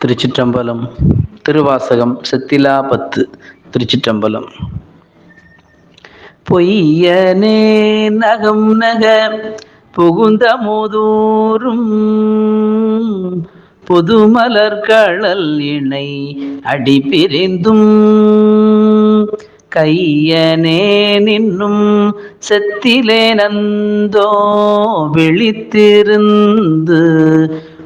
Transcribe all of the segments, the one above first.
திருச்சிற்றம்பலம் திருவாசகம் செத்திலா பத்து திருச்சிற்றம்பலம். பொய்யனே நகம் நக புகுந்த முதூரும் புதுமலர் களல் இணை அடி பிரிந்தும் கையனே நின்னும் செத்திலே நந்தோ விழித்திருந்து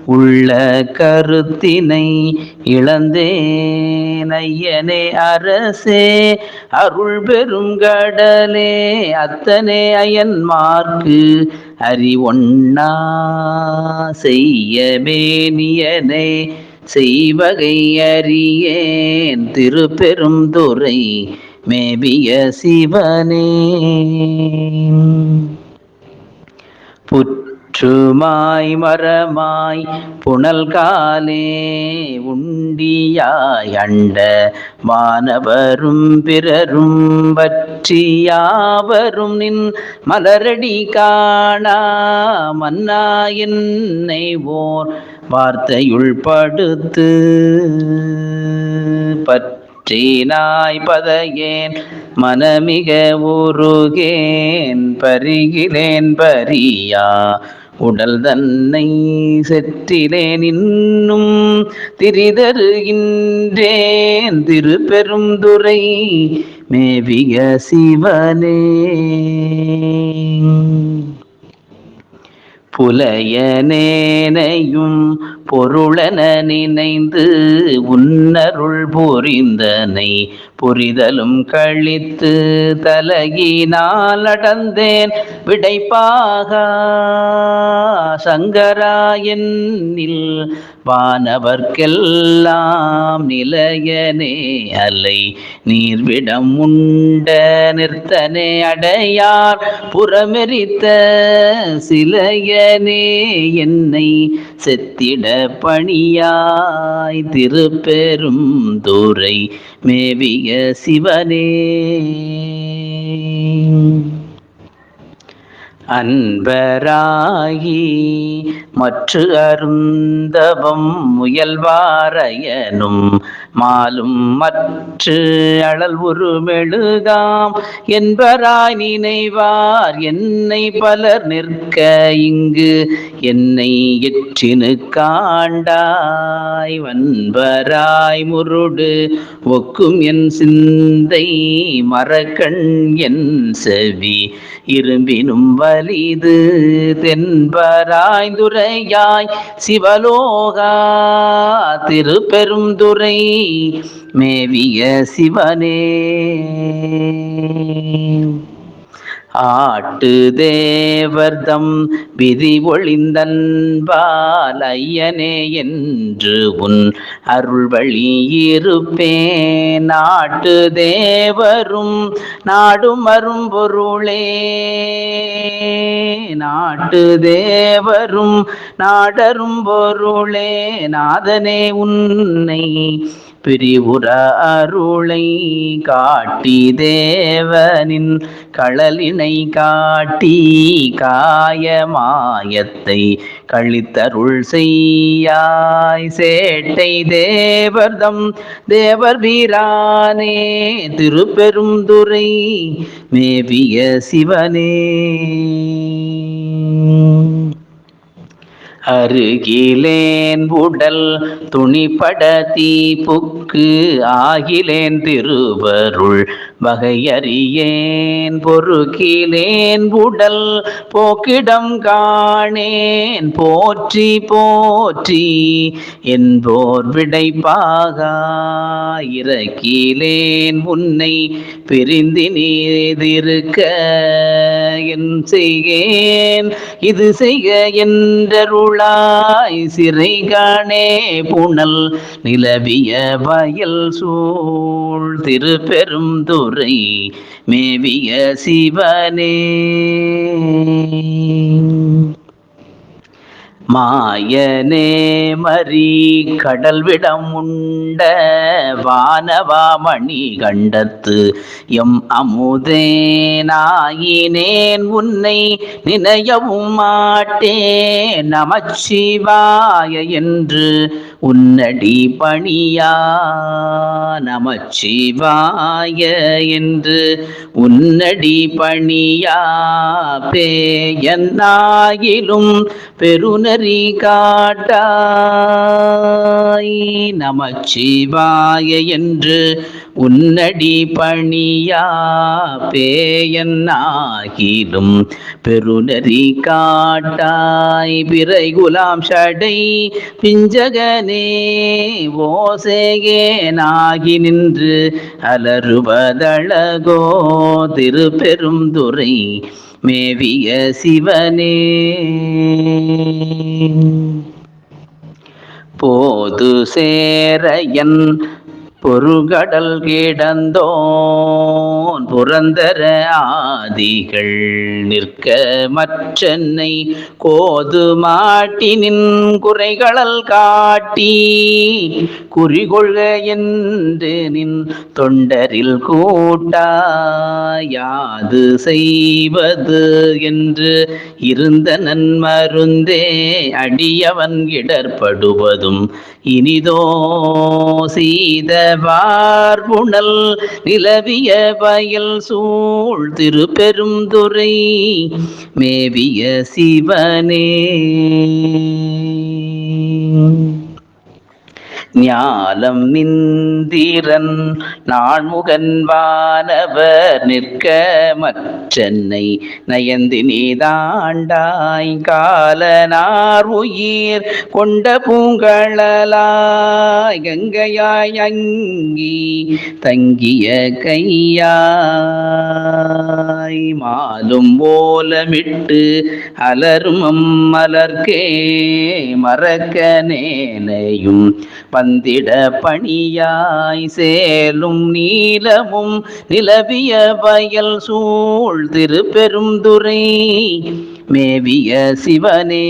உள்ள கருத்தினை இழந்தேன். ஐயனே அரசே அருள் பெரும் கடலே அத்தனே அயன்மார்க்கு அறிவொண்ணா செய்யமேனியனே செய்வகை அறியேன் திருப்பெரும் துறை மேபிய சிவனே. புற்றுமாய் மரமாய் புனல் காலே உண்டியாய் அண்ட மாணவரும் பிறரும் பற்றியாவரும் நின் மலரடி காணா மன்னா என்னை ஓர் வார்த்தையுள் படுத்து பற்றினாய் பதையேன் மனமிக உருகேன் பருகிறேன் பரியா உடல் தன்னை செற்றிலேன் இன்னும் திரிதருகின்றேன். திருப்பெரும் துறை மேவிய சிவனே. புலையனேனையும் பொருளென நினைந்து உன்னருள் புரிந்தனை புரிதலும் கழித்து தலகினால் அடந்தேன் விடைப்பாக சங்கராயனில் வானவர்க்கெல்லாம் நிலையனே அலை. நீர்விடம் உண்ட நிறுத்தனே அடையார். புறமெரித்த சிலையனே என்னை செத்திட பணியாய் திருப்பெரும் தூரை மேவிய சிவனே. அன்பராகி மற்ற அருந்தவம் முயல்வாரையனும் மாலும் மற்ற அழல் ஒரு மெழுகாம் என்பராய் நினைவார். என்னை பலர் நிற்க இங்கு என்னை எற்றினு காண்டாய். வன்பராய் முருடு ஒக்கும் என் சிந்தை மரக்கண் என் செவி இரும்பினும் வலிது தென்பராய்ந்துரையாய் சிவலோகா திருப்பெருந்துரை மேவிய சிவனே. ஆட்டு தேவர்தம் விதி ஒளிந்தன்பால் ஐயனே என்று உன் அருள் வழி இருப்பேன் நாட்டு தேவரும் நாடும் அரும் பொருளே. நாட்டு தேவரும் நாடரும் பொருளே. நாதனே உன்னை பிரிவுற அருளை காட்டி தேவனின் களலினை காட்டி காயமாயத்தை கழித்தருள் செய்யாய். சேட்டை தேவர்தம் தேவர் வீரானே திருப்பெரும் துறை மேவிய சிவனே. அருகிலேன் உடல் துணிப்பட தீப்புக்கு ஆகிலேன் திருவருள் வகையறியேன் பொறுக்கிலேன் உடல் போக்கிடம் காணேன் போற்றி போற்றி என்போர் விடைப்பாக இறக்கிலேன் உன்னை பிரிந்து நீதிருக்க என் செய்கேன் இது செய்க என்றருளாய் சிறை காணே புனல் நிலவிய வயல் சூழ் திருப்பெரும் துறை மேவிய சிவனே. மாயனே மரி கடல் விடம் உண்ட வானவாமணி கண்டத்து எம் அமுதே நாயினேன் உன்னை நினையவும் மாட்டேன் நமச்சிவாய என்று உன்னடி பணியா நமச்சிவாய என்று. உன்னடி பணியா பேயன்னாயிலும் பெருநறி காட்டாய். நமச்சிவாய என்று உன்னடி பணியா பேயன்னாகிலும் பெருநரி காட்டாய் பிறை குலாம் ஷடை பிஞ்சகனே ஓசேகேனாகி நின்று அலறுவதழகோ திருப்பெரும் துறை மேவிய சிவனே. போது சேரையன் பொருகடல் கிடந்தோன் புரந்தர ஆதிகள் நிற்க மற்றென்னை கோது மாட்டினின் குறைகளல் காட்டி குறிகொள்க என்று நின் தொண்டரில் கூட்டா யாது செய்வது என்று இருந்த நன்மருந்தே அடியவன் இடர்படுவதும் இனிதோ சீத பார்புணல் நிலவிய வயல் சூழ் திருப்பெருந்துறை மேவிய சிவனே. ஞாலம் நிந்திரன். நாள்முகன் வானவர் நிற்க மற்றென்னை நயந்தி நீதாண்டாய் காலனார் உயிர் கொண்ட பூங்கழலாய். கங்கையாய் அங்கி தங்கிய கையாய். மாலும் ஓலமிட்டு அலரும் மலர்க்கே மறக்க நேனையும் வந்திட பணியாய் சேலும் நீலமும் நிலவிய வயல் சூழ் திருப்பெருந்துரை மேவிய சிவனே.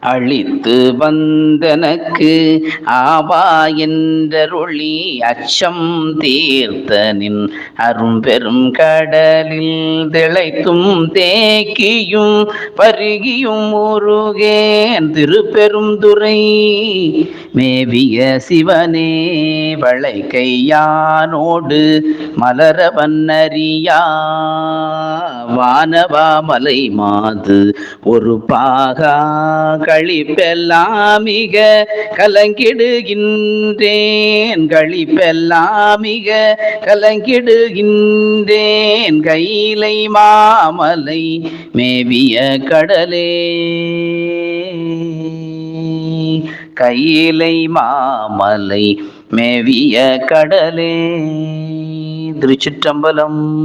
அழித்து வந்தனக்கு ஆவா என்றருளி அச்சம் தீர்த்தனின் அரும்பெரும் கடலில் திளைத்தும் தேக்கியும் பருகியும் உருகேன் திருப்பெரும் துறை. மேவிய சிவனே வளை கையானோடு மலரவன் அறியா. வானவா மலை மாது ஒரு பாகா கழிப்பெல்லாமிக கலங்கிடுகின்றேன் கழிப்பெல்லாமிக கலங்கிடுகின்றேன் கையிலை மாமலை மேவிய கடலே. கையிலை மாமலை மேவிய கடலே. திருச்சிற்றம்பலம்.